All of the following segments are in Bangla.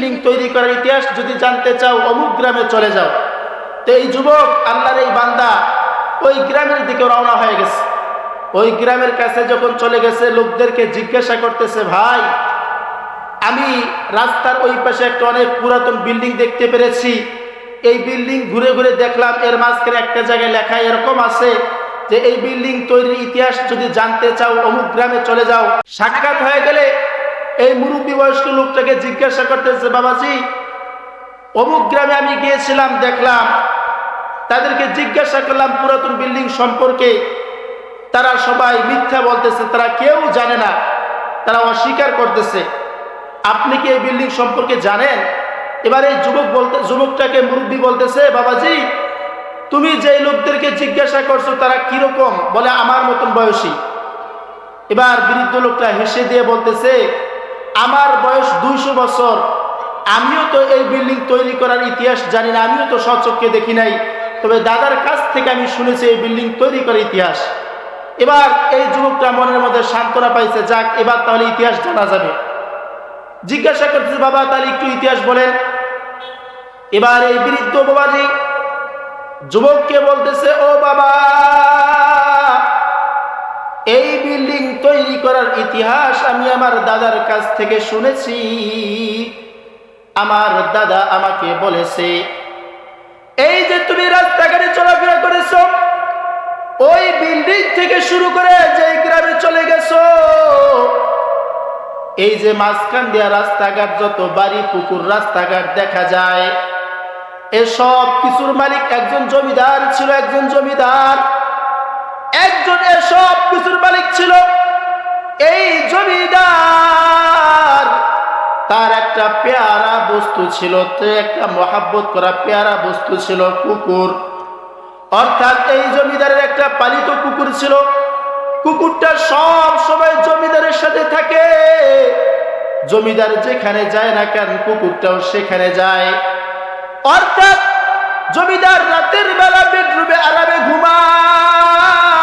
বিল্ডিং তৈরি করার ইতিহাস যদি জানতে চাও, অমুক গ্রামে চলে যাও। তো এই যুবক আল্লাহর এই বান্দা ওই গ্রামের দিকে রওনা হয়ে গেছে। ওই গ্রামের কাছে যখন চলে গেছে, লোকদেরকে জিজ্ঞাসা করতেছে, ভাই, আমি রাস্তার ওই পাশে একটা অনেক পুরাতন বিল্ডিং দেখতে পেরেছি। এই বিল্ডিং ঘুরে ঘুরে দেখলাম, এর মাঝখানে একটা জায়গায় লেখা এরকম আছে যে, এই বিল্ডিং তৈরির ইতিহাস যদি জানতে চাও, অমুক গ্রামে চলে যাও। সাক্ষাৎ হয়ে গেলে এই মুরব্বী বয়স্ক লোকটাকে জিজ্ঞাসা করতেছে, বাবাজি, অমুক গ্রামে আমি গিয়েছিলাম, দেখলাম। তাদেরকে জিজ্ঞাসা করলাম, পুরাতন বিল্ডিং সম্পর্কে। তারা সবাই মিথ্যা বলতেছে, তারা কেউ জানে না। তারা অস্বীকার করতেছে। আপনি কি এই বিল্ডিং সম্পর্কে জানেন? এবার এই যুবক বলতে, যুবকটাকে মুরব্বী বলতেছে, বাবাজি, তুমি যেই লোকদেরকে জিজ্ঞাসা করছ, তারা কীরকম? বলে, আমার মতন বয়সী। এবার বৃদ্ধ লোকটা হেসে দিয়ে বলতেছে আমার বয়স দুইশো বছর। আমিও তো এই বিল্ডিং তৈরি করার ইতিহাস জানি না, আমিও তো সচক্ষে দেখি নাই। তবে দাদার কাছ থেকে আমি শুনেছি এই বিল্ডিং তৈরি করার ইতিহাস। এবার এই যুবকটা মনের মধ্যে সান্ত্বনা পাইছে, যাক, এবার তাহলে ইতিহাস জানা যাবে। জিজ্ঞাসা করতেছে, বাবা, তাহলে একটু ইতিহাস বলেন। এবার এই বৃদ্ধ বাবাজি যুবককে বলতেছে, ও বাবা এই বিল্ডিং তৈরি করার ইতিহাস আমি আমার দাদার কাছ থেকে শুনেছি। আমার দাদা আমাকে বলেছে, এই যে তুমি রাস্তাঘাটে চলাফেরা করেছ, ওই বিল্ডিং থেকে শুরু করে যে গ্রামে চলে গেছো, এই যে মাঝখান দেওয়া রাস্তাঘাট, যত বাড়ি, পুকুর, রাস্তাঘাট দেখা যায়, এসব কিছুর মালিক একজন জমিদার ছিল, একজন জমিদার। একজন এসব কিছুর মালিক ছিল। এই জমিদার, তার একটা পেয়ারা বস্তু ছিল একটা মহাব্বত করা পেয়ারা বস্তু ছিল, কুকুর। অর্থাৎ এই জমিদারের একটা পালিত কুকুর ছিল। কুকুরটা সব সময় জমিদারের সাথে থাকে। জমিদার যেখানে যায় না কেন, কুকুরটাও সেখানে যায়। অর্থাৎ জমিদার রাতের বেলা বেডরুমে আরামে ঘুমায়।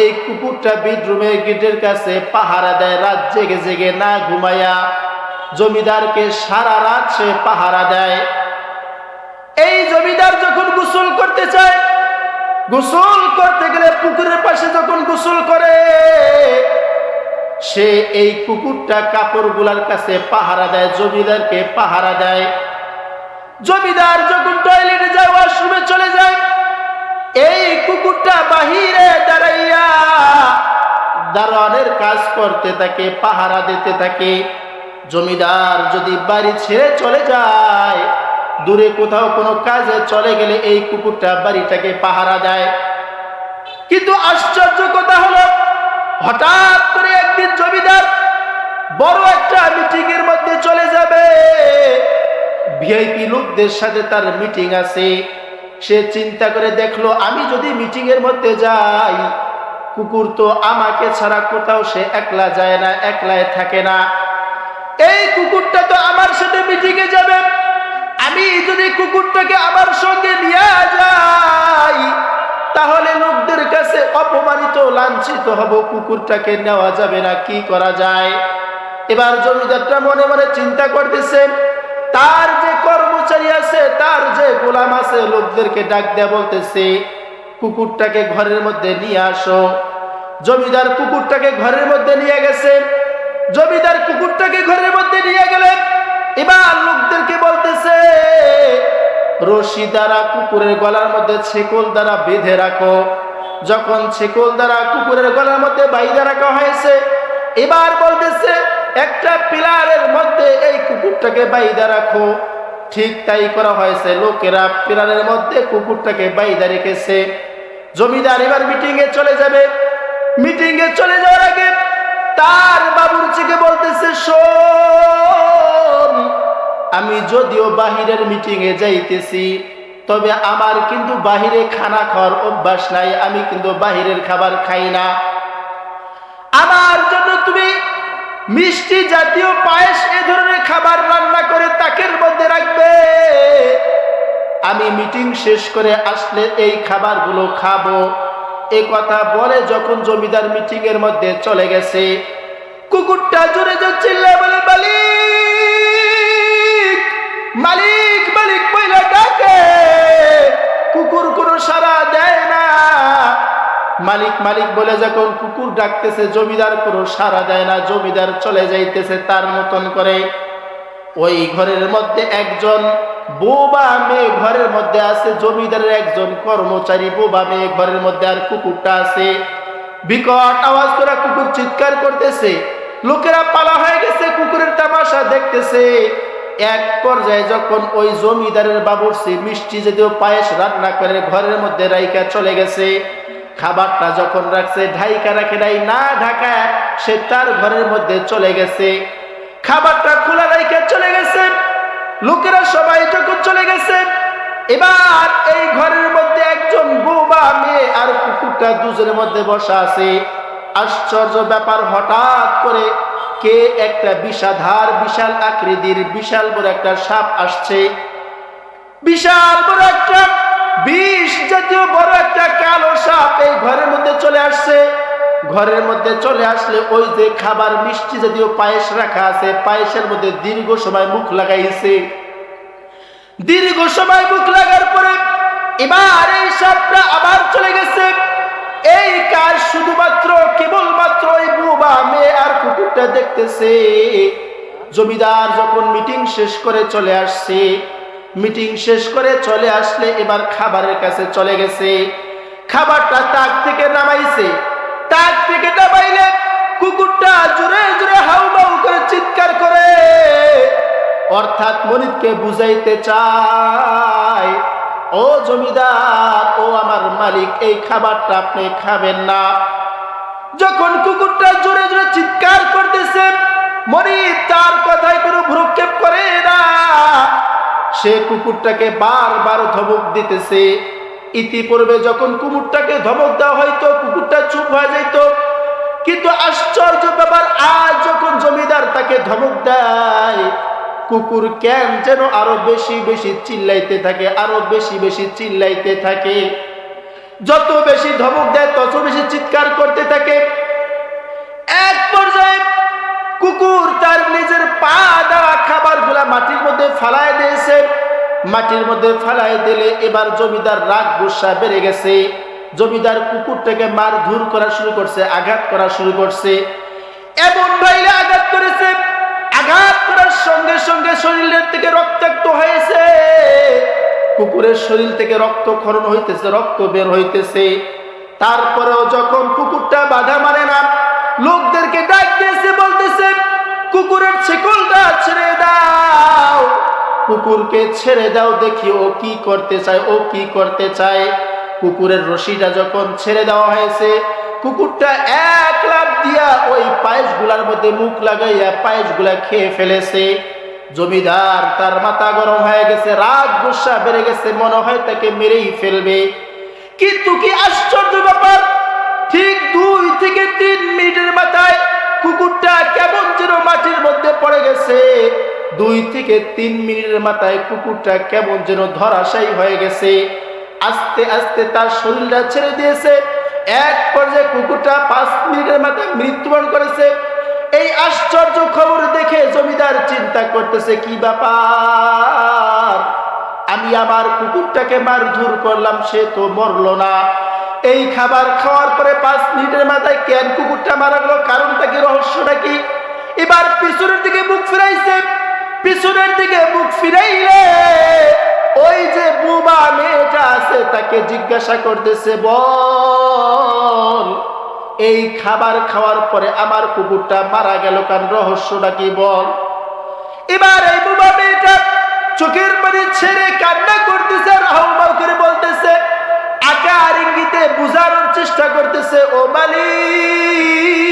এই কুকুরটা বেডরুমে গেটের কাছে পাহারা দেয়, রাত জেগে জেগে না ঘুমায়া। জমিদারকে সারা রাত সে পাহারা দেয়। এই জমিদার যখন গোসল করতে চায়, গোসল করতে গেলে পুকুরের পাশে যখন গোসল করে, সে এই কুকুরটা কাপড়গুলার কাছে পাহারা দেয়, জমিদারকে পাহারা দেয়। জমিদার যখন টয়লেটে যায়, ওয়াশরুমে চলে যায় এই কুকুরটা বাহিরে দাঁড়াইয়া দারোয়ানের কাজ করতে থাকে, পাহারা দিতে থাকে। জমিদার যদি বাড়ি ছেড়ে চলে যায়, দূরে কোথাও কোনো কাজে চলে গেলে এই কুকুরটা বাড়িটাকে পাহারা দেয়। কিন্তু আশ্চর্য কথা হলো, হঠাৎ করে একদিন জমিদার বড় একটা মিটিং এর মধ্যে চলে যাবে। ভিআইপি লোকদের সাথে তার মিটিং আছে। সে চিন্তা করে দেখল, আমি যদি মিটিং এর মধ্যে যাই, কুকুর তো আমাকে ছাড়া কোথাও সে একলা যায় না, একলায় থাকে না। এই কুকুরটা তো আমার সাথে মিটিং এ যাবে। আমি যদি কুকুরটাকে আমার সঙ্গে নিয়ে যাই, তাহলে লোকদের কাছে অপমানিত, লাঞ্ছিত হব, কুকুরটাকে নেওয়া যাবে না, কি করা যায়? এবার জমিদারটা মনে মনে চিন্তা করতেছে, তার আছে তার যে গোলাম আছে, লোকদেরকে ডাক দেয়া বলতেছে, কুকুরটাকে ঘরের মধ্যে নিয়ে আসো। জমিদার কুকুরটাকে ঘরের মধ্যে নিয়ে গেছে। জমিদার কুকুরটাকে ঘরের মধ্যে নিয়ে গেলেন এবার লোকদেরকে বলতেছে, রশি দ্বারা কুকুরের গলার মধ্যে ছেকল দ্বারা বেঁধে রাখো। যখন ছেকল দ্বারা কুকুরের গলার মধ্যে বাইরে রাখা হয়েছে, এবার বলতেছে, একটা পিলারের মধ্যে এই কুকুরটাকে বাইদা রাখো। ঠিক তাই করা হয়েছে। লোকেরা পিলারের মধ্যে কুকুরটাকে বাইদা রেখেছে। জমিদার এবার মিটিং এ চলে যাবে। মিটিং এ চলে যাওয়ার আগে তার বাবুরচিকে বলতেছে আমি যদিও বাহিরের মিটিং এ যাইতেছি, তবে আমার কিন্তু বাহিরে খানা খাওয়ার অভ্যাস নাই। আমি কিন্তু বাহিরের খাবার খাই না। আমার জন্য তুমি মিষ্টি জাতীয় পায়েস এ ধরনের খাবার রান্না করে তাকের মধ্যে রাখবে। আমি মিটিং শেষ করে আসলে এই খাবারগুলো খাব। এ কথা বলে যখন জমিদার মিটিং এর মধ্যে চলে গেছে, কুকুরটা জুড়ে যাচ্ছিল বলে, মালিক মালিক মালিক পয়লা ডাকে কুকুর কোনো সারা দেয় না। বলে যখন কুকুর ডাকতেছে, জমিদার কোনো সারা দেয় না, জমিদার চলে যাইতেছে তার মতন করে। ওই ঘরের মধ্যে একজন বোবা মেয়ে ঘরের মধ্যে আছে, জমিদারের একজন কর্মচারী বোবা মেয়ে ঘরের মধ্যে আর কুকুরটা আছে। বিকট আওয়াজ করে কুকুর চিৎকার করতেছে। লোকেরা পালা হয়ে গেছে, কুকুরের তামাশা দেখতেছে। এক পর্যায়ে যখন ওই জমিদারের বাবুর্চি মিষ্টি যদিও পায়েস রান্না করে ঘরের মধ্যে রাইকা চলে গেছে। খাবারটা যখন রাখছে, ঢাইকা রাখে নাই, না ঢাকা সে তার ঘরের মধ্যে চলে গেছে। খাবারটা খোলা রাইকা চলে গেছে। লোকেরা সবাই যখন চলে গেছে, এবার এই ঘরের মধ্যে একজন বোবা মেয়ে আর কুকুরটা দুজনের মধ্যে বসা আছে। আশ্চর্য ব্যাপার, হঠাৎ করে কে একটা বিষাধার, বিশাল আকৃতির, বিশাল বড় একটা সাপ আসছে। বিশাল বড় একটা বিষ জাতীয় বড় একটা কালো সাপ এই ঘরের মধ্যে চলে আসছে। ঘরের মধ্যে চলে আসলে ওই যে খাবার মিষ্টি জাতীয় পায়েস রাখা আছে, পায়েসের মধ্যে দীর্ঘ সময় মুখ লাগাইছে। দীর্ঘ সময় মুখ লাগার পরে এবার এই সাপটা আবার চলে গেছে। এই কাজ শুধুমাত্র, কেবলমাত্র এই বুবা মেয়ে আর কুকুরটা দেখতেছে। জমিদার যখন মিটিং শেষ করে চলে আসছে মিটিং শেষ করে চলে আসলে এবার খাবারের কাছে চলে গেছে। খাবারটা তাক থেকে নামাইছে। তাক থেকে নামাইলে কুকুরটা জোরে জোরে হাউ মাউ করে চিৎকার করে। অর্থাৎ মনিতকে বুঝাইতে চায়, ও জমিদার, ও আমার মালিক, এই খাবারটা আপনি খাবেন না। যখন কুকুরটা জোরে জোরে চিৎকার করতেছে মনিত তার কথায় কোনো ভ্রুক্ষেপ করে না। সে কুকুরটাকে বারবার ধমক দিতেছে। ইতিপূর্বে যখন কুকুরটাকে ধমক দেওয়া হয়তো কুকুরটা চুপ হয়ে যেত কিন্তু আশ্চর্য ব্যাপার, আজ যখন জমিদার তাকে ধমক দেয়, কুকুর কেন যেন আরও বেশি বেশি চিল্লাইতে থাকে, আরও বেশি বেশি চিল্লাইতে থাকে। যত বেশি ধমক দেয়, তত বেশি চিৎকার করতে থাকে। এক পর্যায়ে কুকুর তার নিজের পা দেওয়া খাবারগুলা মাটির মধ্যে ফালায় দিয়েছে। মাটির মধ্যে ফালায় দিলে এবার জমিদার রাগ, গুসা বেড়ে গেছে। জমিদার কুকুরটাকে মার ধুর করা শুরু করছে, আঘাত করা শুরু করছে। এমন ভাইলে আঘাত করেছে, আঘাত করার সঙ্গে সঙ্গে শরীরের থেকে রক্তাক্ত হয়েছে। কুকুরের শরীর থেকে রক্ত খরণ হইতেছে, রক্ত বের হইতেছে। তারপরেও যখন কুকুরটা বাধা মারে না কুকুরের ছেকলটা ছেড়ে দাও। কুকুরকে ছেড়ে দাও, দেখি ও কি করতে চায়, ও কি করতে চায়। কুকুরের রশিটা যখন ছেড়ে দেওয়া হয়েছে, কুকুরটা এক লাভ দিয়া ওই পায়েসগুলার মধ্যে মুখ লাগাইয়া পায়েসগুলা খেয়ে ফেলেছে। জমিদার, তার মাথা গরম হয়ে গেছে, রাগ গুসা বেড়ে গেছে, মনে হয় তাকে মেরেই ফেলবে। কিন্তু কি আশ্চর্য ব্যাপার, ঠিক দুই থেকে তিন মিনিটের মাথায় কুকুরটা কেমন যেন মাটির মধ্যে পড়ে গেছে। দুই থেকে তিন মিনিটের মাথায় কুকুরটা কেমন যেন ধরাশায়ী হয়ে গেছে। আস্তে আস্তে তার শরীরটা ছেড়ে দিয়েছে। এক পর্যায়ে কুকুরটা পাঁচ মিনিটের মাথায় মৃত্যুবরণ করেছে। এই আশ্চর্য খবর দেখে জমিদার চিন্তা করতেছে, কি ব্যাপার? আমি আমার কুকুরটাকে মারধর করলাম, সে তো মরলো না। এই খাবার খাওয়ার পরে পাঁচ মিনিটের মাথায় কেন কুকুরটা মারা গেল। কারণটা কি, রহস্যটা কি? এবার পিছনের দিকে মুখ ফিরাইছে। পিছনের দিকে মুখ ফিরাইলে ওই যে বুবা মেয়েটা আছে, তাকে জিজ্ঞাসা করতেছে, বল, এই খাবার খাওয়ার পরে আমার কুকুরটা মারা গেল কারণ রহস্যটা কি, বল? এবার এই বুবা মেয়েটা চোখের পানি ছেড়ে কান্না করতেছে রাহুল করে বলতেছে আকার ইঙ্গিতে বুঝানোর চেষ্টা করতেছে, ও মালিক,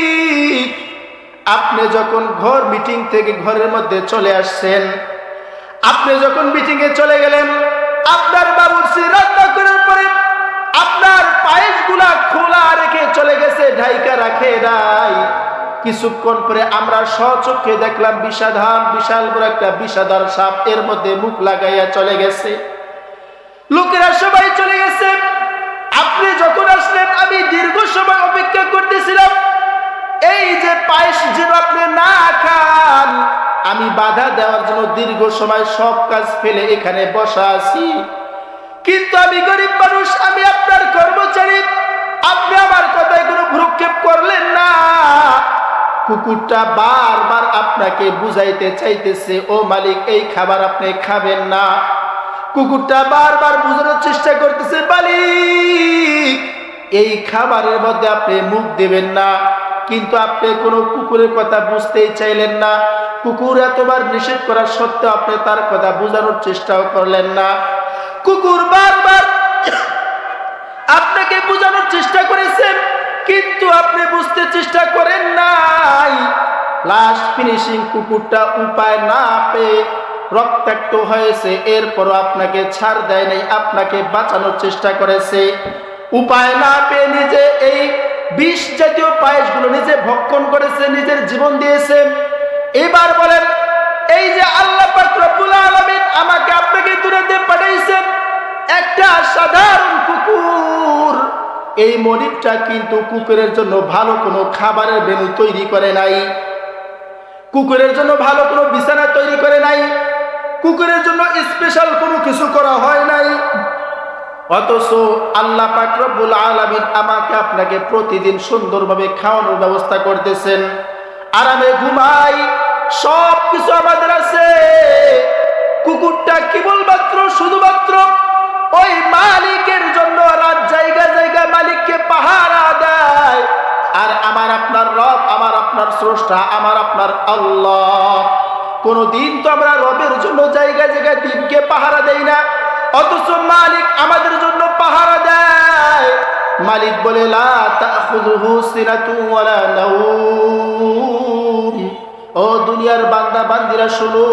আপনি যখন ঘর মিটিং থেকে ঘরের মধ্যে চলে আসছেন, আপনি যখন মিটিং এ চলে গেলেন, আপনার বাবুর্চি রান্না করার পরে আপনার পায়েসগুলা খোলা রেখে চলে গেছে, ঢাইকা রাখে নাই। কিছুক্ষণ পরে আমরা সচক্ষে দেখলাম বিষাধান, বিশাল বড় একটা বিষাদার সাপ এর মধ্যে মুখ লাগাইয়া চলে গেছে। লোকেরা সবাই চলে গেছে। আপনি যখন আসলেন, আমি দীর্ঘ সময় অপেক্ষা করতেছিলাম। এই যে পায়েস যেন আপনি না খান, আমি বাধা দেওয়ার জন্য দীর্ঘ সময় সব কাজ ফেলে এখানে বসা আছি। কিন্তু আমি গরিব মানুষ, আমি আপনার কর্মচারী, আপনি আমার কথায় কোনো ভ্রুক্ষেপ করলেন না। কুকুরটা বারবার আপনাকে বুঝাইতে চাইতেছে, ও মালিক, এই খাবার আপনি খাবেন না। কুকুরটা বারবার বুঝানোর চেষ্টা করতেছে, মালিক, এই খাবারের মধ্যে আপনি মুখ দেবেন না। কিন্তু আপনি কোনো কুকুরের কথা বুঝতেই চাইলেন না। কুকুর এতবার নিষেধ করার সত্ত্বেও আপনি তার কথা বোঝানোর চেষ্টাও করলেন না। কুকুর বারবার আপনাকে বোঝানোর চেষ্টা করেছেন কিন্তু আপনি বুঝতে চেষ্টা করেন নাই। লাস্ট ফিনিশিং কুকুরটা উপায় না পেয়ে রক্তাক্ত হয়েছে, এরপরও আপনাকে ছাড় দেয় নাই, আপনাকে বাঁচানোর চেষ্টা করেছে। উপায় না পেয়ে নিজে এই বিষ জাতীয় পায়েসগুলো নিজে ভক্ষণ করেছে, নিজের জীবন দিয়েছে। এবার বলেন, এই যে আল্লাহ রব্বুল আলামিন আমাকে আপনাকে দূরে পাঠাইছেন একটা সাধারণ কুকুর। এই মনিবটা কিন্তু কুকুরের জন্য ভালো কোনো খাবারের মেনু তৈরি করে নাই। কুকুরের জন্য ভালো কোনো বিছানা তৈরি করে নাই। কুকুরের জন্য স্পেশাল কোনো কিছু করা হয় নাই। অথচ আল্লাহ পাক রব্বুল আলামিন আমাকে আপনাকে প্রতিদিন সুন্দরভাবে খাওয়ানোর ব্যবস্থা করতেছেন। আরামে ঘুমাই সব কিছু আমাদের আছে। কুকুরটা কেবলমাত্র, শুধুমাত্র ওই মালিকের জন্য রাত জায়গা জায়গা মালিককে পাহারা দেয়। আর আমার আপনার রব, আমার আপনার স্রষ্টা, আমার আপনার আল্লাহ। কোনদিন তো আমরা রবের জন্য জায়গা জায়গা দিনকে পাহারা দেই না। অথচ মালিক আমাদের জন্য পাহারা দেয়। মালিক বলে ও দুনিয়ার বান্দা, বান্দিরা, শোনো।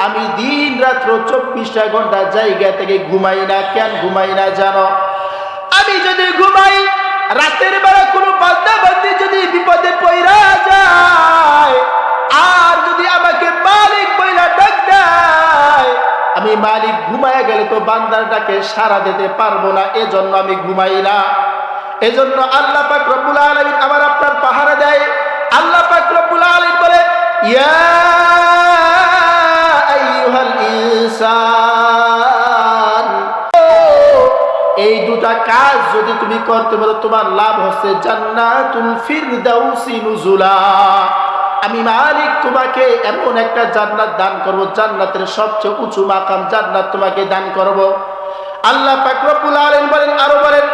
আমি দিন রাত্র চব্বিশটা ঘণ্টা জায়গা থেকে ঘুমাই না। কেন ঘুমাই না জানো? আমি যদি ঘুমাই, রাতের বেলা কোনো বান্দা বান্দি যদি বিপদে পইরা যায় আর যদি আমাকে মালিক বইলা ডাক দেয়, আমি মালিক ঘুমায় গেলে তো বান্দারটাকে সারা দিতে পারব না, এজন্য আমি ঘুমাই না। এজন্য আল্লাহ পাক রব্বুল আলামিন আমার আপনার পাহারা দেয়। আল্লাহ পাক রব্বুল আলামিন বলে, ইয়া আইয়ুহাল ইনসান। এই দুটা কাজ যদি তুমি করতে পারো, তোমার লাভ হচ্ছে জান্নাতুল ফিরদাউসি নুজুলা। আমি মালিক, তোমাকে এমন একটা জান্নাত দান করব, জান্নাতের সবচেয়ে উঁচু মাকাম জান্নাত তোমাকে দান করব। আল্লাহ পাক রব্বুল আলামিন বলেন, আরও বলেন,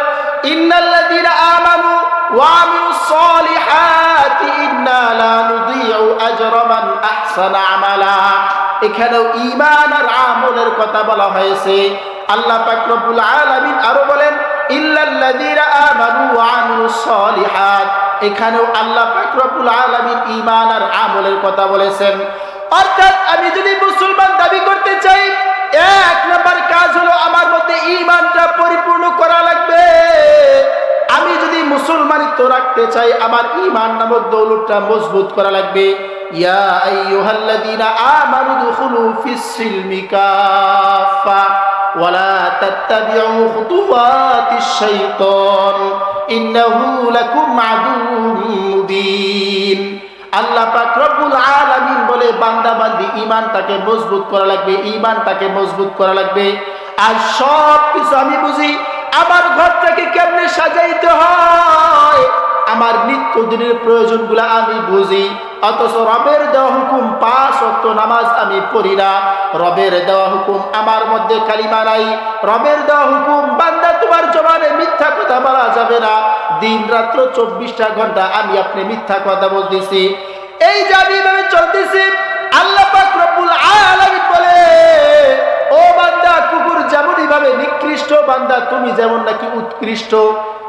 ইন্নাল্লাযীনা আমানু ওয়া আমিলুস সলিহাতি ইন্না লা নুযিউ আজরা মান আহসানা আমালা। এখানেও ঈমান আর আমলের কথা বলা হয়েছে। আল্লাহ পাক রব্বুল আলামিন আরও বলেন ইল্লাল্লাযীনা আমানু ওয়া আমিলুস সলিহাত। এখানেও আল্লাহ পাক রব্বুল আলামিন ঈমান আর আমলের কথা বলেছেন। অর্থাৎ আমি যদি মুসলমান দাবি করতে চাই, এক নাম্বার কাজ হলো আমার মধ্যে ঈমানটা পরিপূর্ণ করা লাগবে। আমি যদি মুসলমানিত্ব রাখতে চাই, আমার ঈমান নামক দৌলতটা মজবুত করা লাগবে। ইয়া আইয়ুহাল্লাযীনা আমানু দুখুলু ফিস সিলমি কাফা ولا تتبعوا خطوات الشيطان إنه لكم عدو مبين আল্লাহ পাক রব্বুল আলামিন বলে বান্দা বান্দি ঈমানটাকে মজবুত করা লাগবে ঈমানটাকে মজবুত করা লাগবে আর সব কিছু আমি বুঝি আমার ঘরটাকে কেমনে সাজাইতে হয় আমার নিত্যদিনের প্রয়োজনগুলো আমি বুঝি, অথচ রবের দেওয়া হুকুম পাঁচ অক্ত নামাজ আমি পড়ি না। রবের দেওয়া হুকুম আমার মধ্যে কালিমা নাই। রবের দেওয়া হুকুম, বান্দা তোমার জবানে মিথ্যা কথা বলা যাবে না। দিন রাত্র চব্বিশটা ঘণ্টা আমি আপনি মিথ্যা কথা বলতেছি। এই যে আমি চলতেছি, আল্লাহ রব্বুল আলামিন বলে, ও বান্দা, কুকুর যেমনই ভাবে নিকৃষ্ট, বান্দা তুমি যেমন নাকি উৎকৃষ্ট।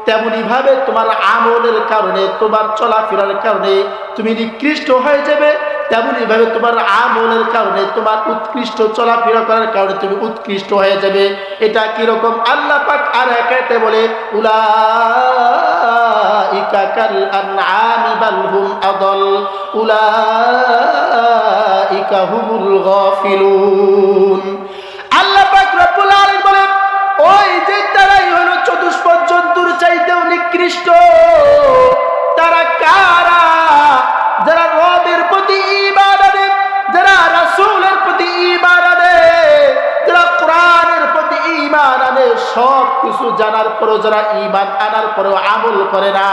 তেমনি ভাবে তোমার আমলের কারণে, তোমার চলাফেরার কারণে তুমি নিকৃষ্ট হয়ে যাবে। তেমনি ভাবে তোমার আমলের কারণে, তোমার উৎকৃষ্ট চলাফেরা করার কারণে তুমি উৎকৃষ্ট হয়ে যাবে। এটা কীরকম? আল্লাহ পাক আর একাতে বলে গাফিলুন। নিকৃষ্ট তারা কারা? যারা রবের প্রতি আনে যারা রাসূলের প্রতি আনে যারা কোরআনের প্রতি ঈমান আনে সব কিছু জানার পরেও যারা ইমান আনার পরেও আমল করে না,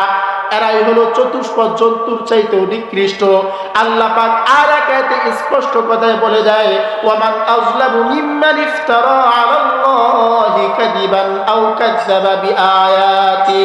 এরাই হলো চতুষ্প জন্তুর চাইতেও নিকৃষ্ট। আল্লাহ পাক আর স্পষ্ট কথায় বলে দেয়, ওয়ামান আজলামু মিম্মান ইফতারা আলাল্লাহি কাযিবান আও কাযযাবা বিআয়াতি।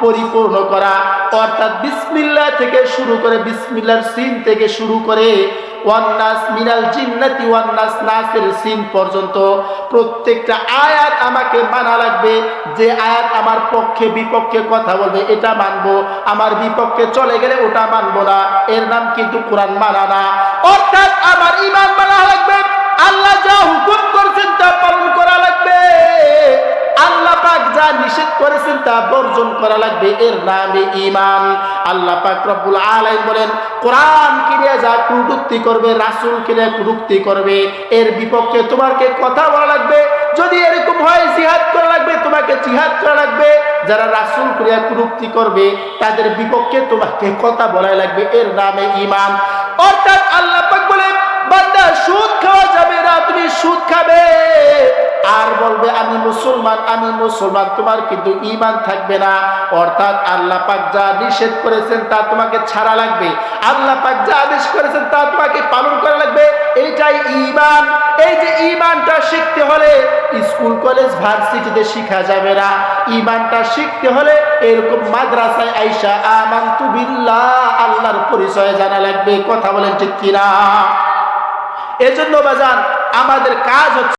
পরিপূর্ণ করা। অর্থাৎ বিসমিল্লা থেকে শুরু করে বিসমিল্লার সিন থেকে শুরু করে ওয়ান্নাস মিনাল জিন্নাতি, ওয়ান্নাস নাসের সিন পর্যন্ত প্রত্যেকটা আয়াত আমাকে মানা লাগবে। যে আয়াত আমার পক্ষে, বিপক্ষে কথা বলবে, এটা মানবো। আমার বিপক্ষে চলে গেলে ওটা মানবো না। এর নাম কিন্তু কোরআন মানা না। অর্থাৎ আমার ইমান মানা লাগবে। আল্লাহ যা হুকুম করছেন তা পালন করা আল্লাহ পাক যা নিষেধ করেছেন তা বর্জন করা লাগবে। এর নামে ইমান আল্লাহ পাক রব্বুল আলাইন বলেন, কোরআন কিনে যা কুটুক্তি করবে, রাসূল কিনে কুটুক্তি করবে। এর বিপক্ষে তোমাকে কথা বলা লাগবে। যদি এরকম হয়, জিহাদ করা লাগবে, তোমাকে জিহাদ করা লাগবে। যারা রাসূল ক্রিয়া কুটুক্তি করবে, তাদের বিপক্ষে তোমাকে কথা বলা লাগবে। এর নামে ইমান অর্থাৎ আল্লাহ পাক বলে বান্দা সুদ খাওয়া যাবে না, তুমি সুদ খাবে। আর বলবে, আমি মুসলমান আমি মুসলমান, তোমার কিন্তু ইমান থাকবে না। অর্থাৎ আল্লাহ পাক যা নিষেধ করেছেন তা তোমাকে ছাড়া লাগবে। আল্লাহ পাক যা আদেশ করেছেন তা তোমাকে পালন করা লাগবে। এইটাই ইমান এই যে ইমানটা শিখতে হলে স্কুল, কলেজ, ভার্সিটিতে শিখা যাবে না। ইমানটা শিখতে হলে এরকম মাদ্রাসায় আইসা আমান্তু বিল্লাহ, আল্লাহর পরিচয় জানা লাগবে। কথা বলেন ঠিক কিনা? এজন্য বাজান, আমাদের কাজ হচ্ছে